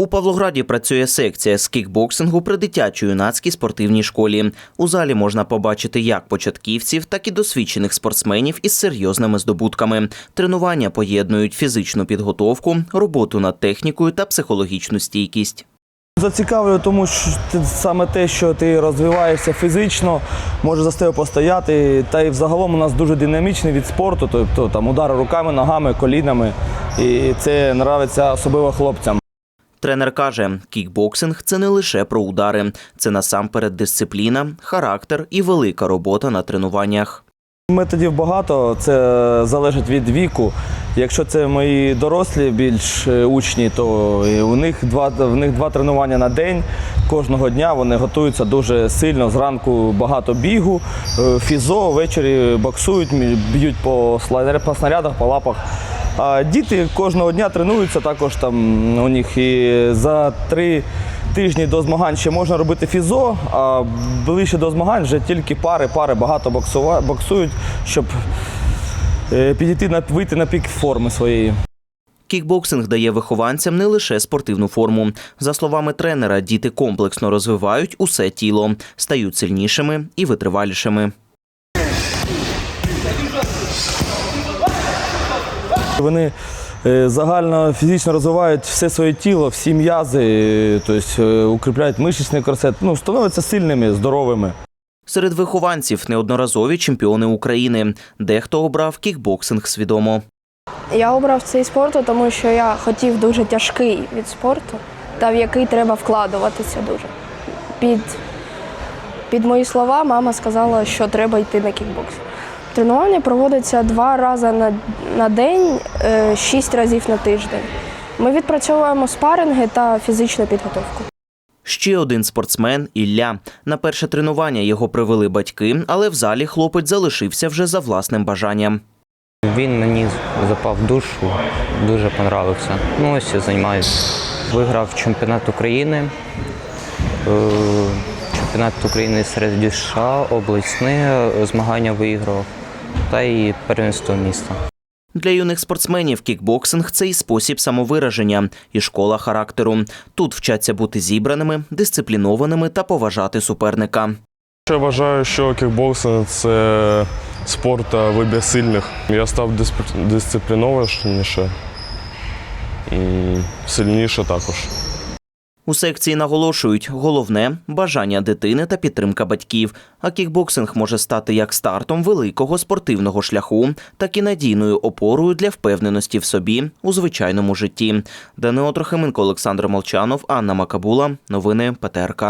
У Павлограді працює секція з кікбоксингу при дитячо-юнацькій спортивній школі. У залі можна побачити як початківців, так і досвідчених спортсменів із серйозними здобутками. Тренування поєднують фізичну підготовку, роботу над технікою та психологічну стійкість. Зацікавлює, тому що саме те, що ти розвиваєшся фізично, може за тебе постояти. Та й взагалом у нас дуже динамічний від спорту, тобто там удари руками, ногами, колінами. І це нравиться особливо хлопцям. Тренер каже, кікбоксинг це не лише про удари, це насамперед дисципліна, характер і велика робота на тренуваннях. Методів багато, це залежить від віку. Якщо це мої дорослі більш е, учні, то у них два, в них два тренування на день. Кожного дня вони готуються дуже сильно. Зранку багато бігу, е, фізо, ввечері боксують, б'ють по, слайдер- снарядах, по лапах. А діти кожного дня тренуються також там у них і за три тижні до змагань ще можна робити фізо, а ближче до змагань вже тільки пари, пари багато боксують, щоб е, підійти на вийти на пік форми своєї. Кікбоксинг дає вихованцям не лише спортивну форму. За словами тренера, діти комплексно розвивають усе тіло, стають сильнішими і витривалішими. Вони е, загально фізично розвивають все своє тіло, всі м'язи, е, тобто е, укріпляють мишечний корсет, ну, становляться сильними, здоровими. Серед вихованців неодноразові чемпіони України. Дехто обрав кікбоксинг свідомо. Я обрав цей спорт, тому що я хотів дуже тяжкий від спорту, та в який треба вкладуватися дуже. Під, під мої слова мама сказала, що треба йти на кікбокс. Тренування проводиться два рази на, на день, е, шість разів на тиждень. Ми відпрацьовуємо спаринги та фізичну підготовку. Ще один спортсмен Ілля. На перше тренування його привели батьки, але в залі хлопець залишився вже за власним бажанням. Він мені запав в душу, дуже понравився. Ну ось я займаюся. Виграв чемпіонат України, е, чемпіонат України серед ДЮСШ, обласне змагання виграв та і первенство міста. Для юних спортсменів кікбоксинг це і спосіб самовираження, і школа характеру. Тут вчаться бути зібраними, дисциплінованими та поважати суперника. Я вважаю, що кікбоксинг це спорт та вибір сильних. Я став дисциплінованіше і сильніше також. У секції наголошують, головне бажання дитини та підтримка батьків. А кікбоксинг може стати як стартом великого спортивного шляху, так і надійною опорою для впевненості в собі у звичайному житті. Данило Трохименко, Олександр Молчанов, Анна Макабула. Новини ПТРК.